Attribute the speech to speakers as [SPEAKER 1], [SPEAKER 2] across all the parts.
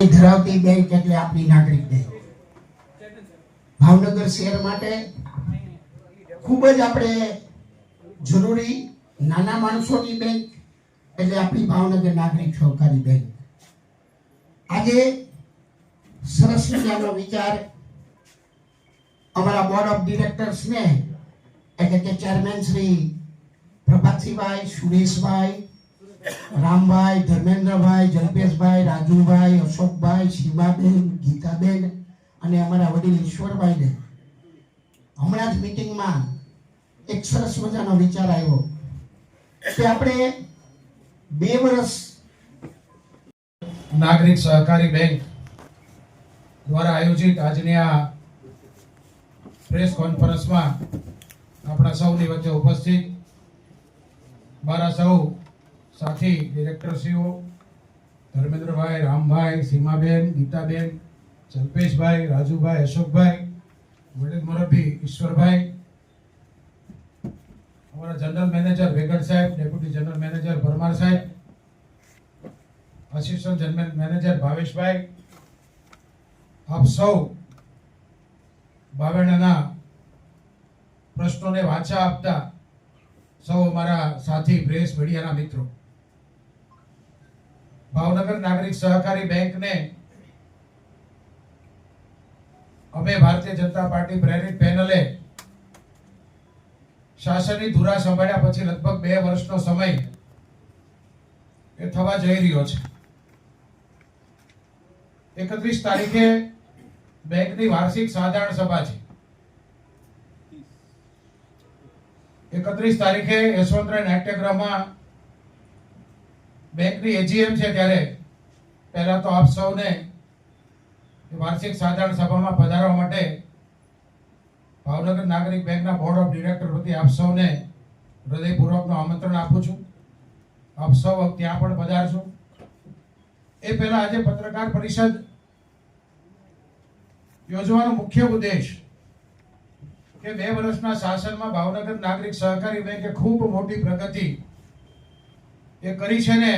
[SPEAKER 1] ધરાવતી બેંક એટલે આપણી નાગરિક બેંક ભાવનગર શહેર માટે ખૂબ જ આપણે જરૂરી નાના માણસોની બેંક એટલે આપણી ભાવનગર નાગરિક સહકારી બેંક આજે સરસ મજાનો વિચાર અમારા બોર્ડ ઓફ ડિરેક્ટર્સને એટલે કે ચેરમેન શ્રી પ્રભાતસિંહભાઈ, સુરેશભાઈ, રામભાઈ, ધર્મેન્દ્રભાઈ, જલ્પેશભાઈ રાજુભાઈ અશોકભાઈ સીમાબેન ગીતાબેન અને અમારા વડીલ ઈશ્વરભાઈને. હમણાં જ મીટિંગમાં એક સરસ મજાનો વિચાર આવ્યો કે આપણે બે વર્ષ
[SPEAKER 2] નાગરિક સહકારી બેંક દ્વારા આયોજિત આજની આ પ્રેસ કોન્ફરન્સમાં આપણા સૌની વચ્ચે ઉપસ્થિત મારા સૌ સાથી, ડિરેક્ટરશ્રીઓ ધર્મેન્દ્રભાઈ, રામભાઈ, સીમાબેન, ગીતાબેન, જલ્પેશભાઈ, રાજુભાઈ, અશોકભાઈ વડીલ મોરબી, ઈશ્વરભાઈ, અમારા જનરલ મેનેજર વેગડ સાહેબ, ડેપ્યુટી જનરલ મેનેજર પરમાર સાહેબ આસિસ્ટન્ટ જનરલ મેનેજર ભાવેશભાઈ, આપ સૌ બાવેણાના પ્રશ્નોને વાચા આપતા સૌ અમારા સાથી, પ્રેસ મીડિયાના મિત્રો. ભાવનગર નાગરિક સહકારી બેંકને અમે ભારતીય જનતા પાર્ટી પ્રેરિત પેનલે શાસનની ધુરા સંભાળ્યા પછી લગભગ બે વર્ષનો સમય એ થવા જઈ રહ્યો છે. એકત્રીસ તારીખે બેંકની વાર્ષિક સાધારણ સભા છે. એકત્રીસ તારીખે યશવંતરાય નાટ્યગૃહમાં બેંકની એજીએમ છે ત્યારે. પહેલાં તો આપ સૌને વાર્ષિક સાધારણ સભામાં પધારવા માટે ભાવનગર નાગરિક બેંકના બોર્ડ ઓફ ડિરેક્ટર વતી આપ સૌને હૃદયપૂર્વકનું આમંત્રણ આપું છું. આપ સૌ ત્યાં પણ પધારશો. એ પહેલાં આજે પત્રકાર પરિષદ યોજવાનો મુખ્ય ઉદ્દેશ કે બે વર્ષના શાસનમાં ભાવનગર નાગરિક સહકારી બેંકે ખૂબ મોટી પ્રગતિ એ કરી છે ને,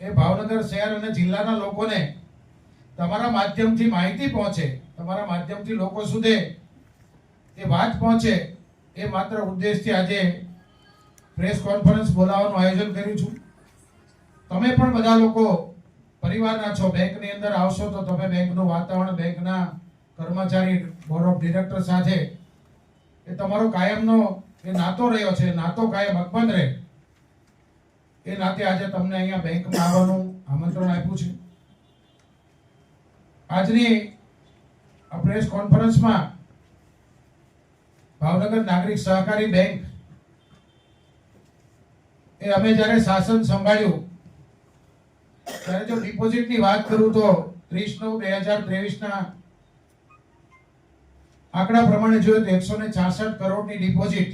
[SPEAKER 2] એ ભાવનગર શહેર અને જિલ્લાના લોકોને તમારા માધ્યમથી માહિતી પહોંચે, તમારા માધ્યમથી લોકો સુધી એ વાત પહોંચે, એ માત્ર ઉદ્દેશથી આજે પ્રેસ કોન્ફરન્સ બોલાવવાનું આયોજન કર્યું છું. તમે પણ બધા લોકો પરિવારના છો, બેંકની અંદર આવશો તો તમે બેંકનું વાતાવરણ, બેંકના કર્મચારી બોર્ડ ઓફ ડિરેક્ટર સાથે એ તમારો કાયમનો એ નાતો રહ્યો છે, નાતો કાયમ અકબંધ રહે. એ નાતે આજે તમને અહીંયા બેંકમાં આવવાનું આમંત્રણ આપ્યું છે. આજની પ્રેસ કોન્ફરન્સમાં ભાવનગર નાગરિક સહકારી બેંક એ અમે જ્યારે શાસન સંભાળ્યું, ત્યારે જો ડિપોઝિટની વાત કરું તો ત્રીસ નવ બે હજાર ત્રેવીસના આંકડા પ્રમાણે જોઈએ તો એકસો ને છાસઠ કરોડની ડિપોઝિટ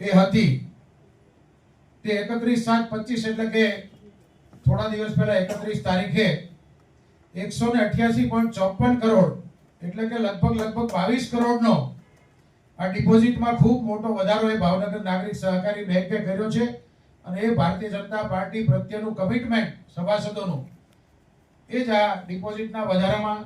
[SPEAKER 2] એ હતી. તે એકત્રીસ સાત પચીસ એટલે કે થોડા દિવસ પહેલા એકત્રીસ તારીખે એકસો ને અઠ્યાસી પોઈન્ટ ચોપન કરોડ, એટલે કે લગભગ લગભગ બાવીસ કરોડનો આ ડિપોઝિટમાં ખૂબ મોટો વધારો એ ભાવનગર નાગરિક સહકારી બેંકે કર્યો છે અને એ ભારતીય જનતા પાર્ટી પ્રત્યેનું કમિટમેન્ટ સભાસદોનું. એ જ આ ડિપોઝિટના વધારામાં